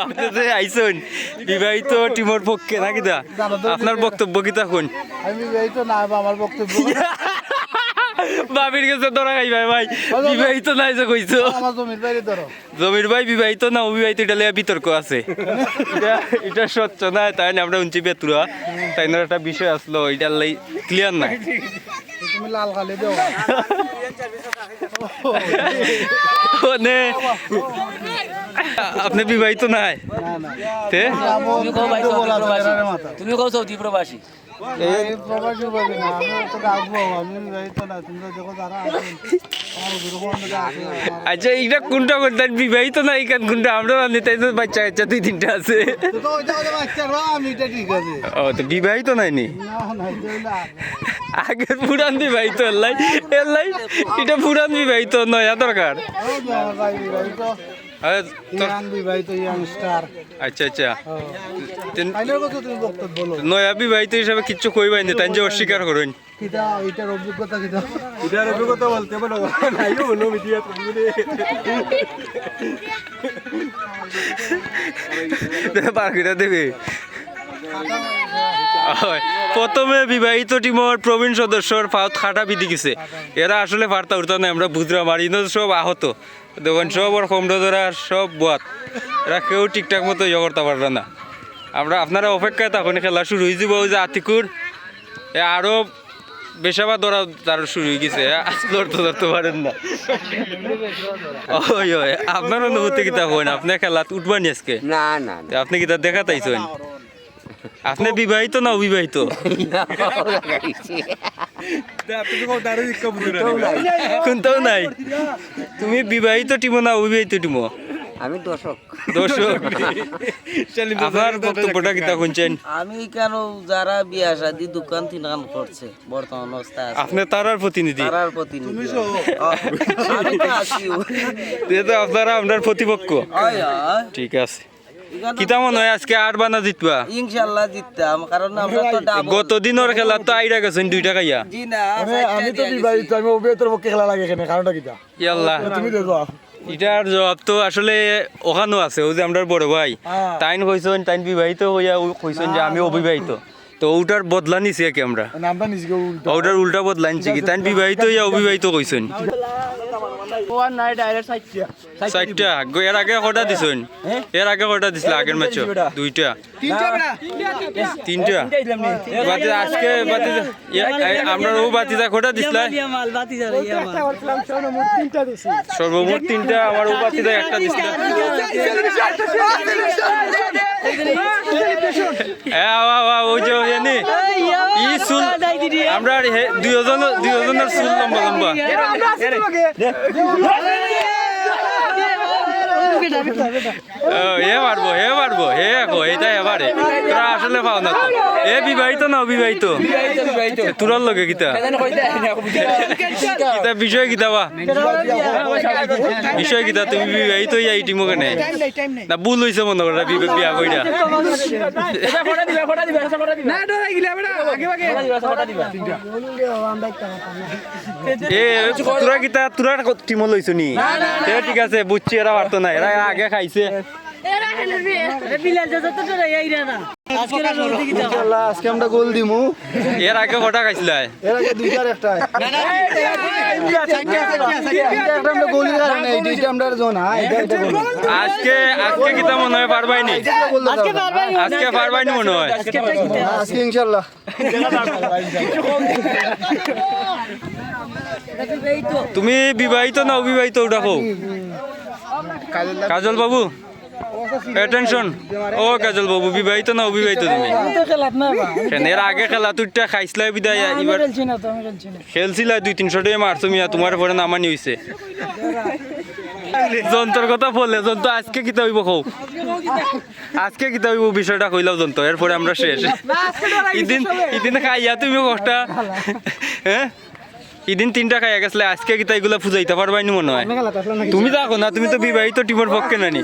আপনি যে আইসন। বিবাহিত টিমের পক্ষে নাকি দা? আপনার বক্তব্য কি তখন? আমি এই তো না আমার বক্তব্য বাবির কাছে ধরা খাই ভাই। ভাই বিবাহিত নাই যে কইছো। জমির ভাই বিবাহিত না অবিবাহিত এটা লিয়ে বিতর্ক আছে। এটা এটা স্বচ্ছ না তাই না আমরা উঞ্চি বেতুরা। তাই না একটা বিষয় আসলো এটা লাই ক্লিয়ার না। তুমি লাল খালি দেও। আপনি বিবাহিত নাই? না না তে তুমি কো সৌদি প্রবাসী আচ্ছা এটা কোনটা কোনটা বিবাহিত না এখান কোনটা? আমরা জানি তাই তো বাচ্চা কাচ্চা দুই তিনটা আছে। ও তো বিবাহিত নাই নি না না এটা আগের পুরান বিবাহিত এলাই এলাই এটা পুরান বিবাহিত নয়া দরকার। ওই যে আমার ভাই তো আরে তোর বিবাহিত স্টার আচ্ছা আচ্ছা নয়া বিবাহিত হিসাবে কিচ্ছু কইবাই নি তাই যে অস্বীকার করুন। অভিজ্ঞতা অভিজ্ঞতা বলতে পারো নাই অন্য মিডিয়া পার্কিটা দেবে। হয়। প্রথমে বিবাহিত টিমর প্রবীণ সদস্যর ফাউত খাটা বিধি গেছে। এরা আসলে পারতা উঠতা না আমরা বুঝরা মারি না সব আহত। দেখুন সব ওর কমডো ধরা সব বাত এরা কেউ ঠিকঠাক মতো ইয়ে করতে পারবে না। আমরা আপনারা অপেক্ষায় তখন খেলা শুরু হয়ে যাব যে আতিকুর। এ আরও বেশাবা ধরা তার শুরু হয়ে গেছে। ধরতে ধরতে পারেন না। ওই ওই আপনার অনুভূতি কিতা হয় না? আপনি খেলাত উঠবানি আজকে? না না আপনি কি তার দেখা তাইছেন আপনি বিবাহিত না অবিবাহিত? কোনটাও নাই। তুমি বিবাহিত টিমো না অবিবাহিত টিমো? আমি দর্শক। দর্শক। আপনার বক্তব্যটা কিতা শুনছেন? আমি কেন যারা বিয়া শাদি দোকান তিনান করছে বর্তমান অবস্থা আছে। আপনি তারার প্রতিনিধি। তারার প্রতিনিধি। আমি তো আছি। আপনারা আপনার প্রতিপক্ষ। ঠিক আছে। কিতা মনে হয় আজকে আট বানা জিতবা? ইনশাল্লাহ জিততাম কারণ আমরা তো ডাবল গত দিনের খেলা তো আইরা গেছেন দুইটা খাইয়া। জি না আমি তো বিবাহিত আমি পক্ষে খেলা লাগে এখানে কারণটা কিটা ইয়াল্লাহ। তুমি দেখো। এটার জবাব তো আসলে ওখানেও আছে ওই যে আমরা বড় ভাই। হ্যাঁ। তাইন কইছেন তাইন বিবাহিত হইয়া কইছেন যে আমি অবিবাহিত। তো ওটার বদলা নিছি কি আমরা। ওটার উল্টা বদলা নিছি কি? তাইন বিবাহিত হইয়া অবিবাহিত কইছেন। গো- এর আগে কটা দিছেন। এর আগে কটা দিছিল আগের ম্যাচ দুইটা। তিনটা বাতি আজকে বাতি আমরা ও বাতিজা কটা দিছিলা? সর্বমোট তিনটা আমার ও বাতিজা একটা দিছিল। আমরা হে- দুইজন দুইজনের চুল লম্বা লম্বা। ও, হে মারবো হে মারবো হে একো এইটাই এবারে তোরা আসলে পাও না এ বিবাহিত না অবিবাহিত তোরার লগে গীতা গীতা বিষয় গীতা বা বিষয় গীতা তুমি বিবাহিত ইয়া এই টিমো কেনে না ভুল হইছে মনে করা বি- বিয়া কইরা এ তোরা গীতা তোরা টিমো লইছ নি এ ঠিক আছে বুঝছি এরা পারতো না এরা আগে খাইছে ইনশাআল্লাহ আজকে আমরা গোল দিমু এর আগে কটা খাইছিল এর আগে দুইটার একটা হ্যাঁ আজকে আজকে কিতা মনে হয় পারবাই নি আজকে আজকে পারবাই নি মনে হয় আজকে ইনশাআল্লাহ তুমি বিবাহিত না অবিবাহিত ওটা হোক কাজল বাবু টেনশন ও কাজল বাবু বিবাহিত না অবিবাহিত তুমি? কেন এর আগে খেলা তুইটা খাইছিলাই বিদায় এবার খেলছিলা দুই তিনশো টাকা মারছো মিয়া তোমার পরে নামানি হইছে। যন্ত্রের কথা বললে যন্ত্র আজকে কিতা হইব কও? আজকে কিতা হইব বিষয়টা কইলাও যন্ত্র এরপরে আমরা শেষ। ইদিন ইদিন খাইয়া তুমি কষ্টা। হ্যাঁ? ইদিন তিনটা খাইয়া গেছলে আজকে কিতা এগুলা ফুজাইতে পারবাই নি মনে হয়? তুমি দেখো না তুমি তো বিবাহিত টিমের পক্ষে নানি।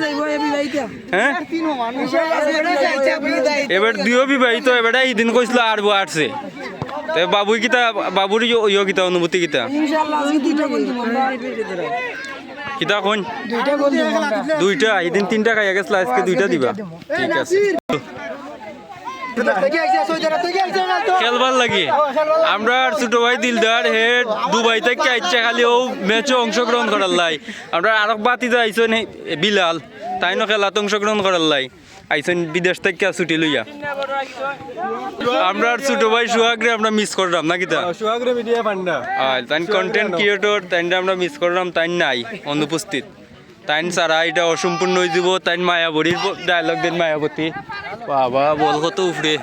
হ্যাঁ? এবার দুইও বিবাহিত এবারে ইদিন কইছিল আর আসছে তো বাবুই কিতা বাবুর ইয় কিতা অনুভূতি কিতা? কিতা কোন দুইটা এদিন তিনটা খাইয়া গেছিল আজকে দুইটা দিবা। ঠিক আছে। খেলবার লাগে। আমরা ছোট ভাই দিলদার হে দুবাই থেকে আইছে খালি ও ম্যাচে অংশগ্রহণ করার লাই। আমরা আরক বাতি আইসন বিলাল তাইনো খেলাত অংশগ্রহণ করার লাই। আইসন বিদেশ থেকে ছুটি লইয়া। আমরা ছোট ভাই সুহাগরে আমরা মিস করলাম না কিতা? সোহাগরে মিডিয়া পান্ডা আর তাই কন্টেন্ট ক্রিয়েটর তাই আমরা মিস করলাম তাই নাই অনুপস্থিত। তাই সারা এটা অসম্পূর্ণ হয়ে যাব তাই মায়াবরীর ডায়লগ দেন মায়াবতী। বাবা বল কত উফরে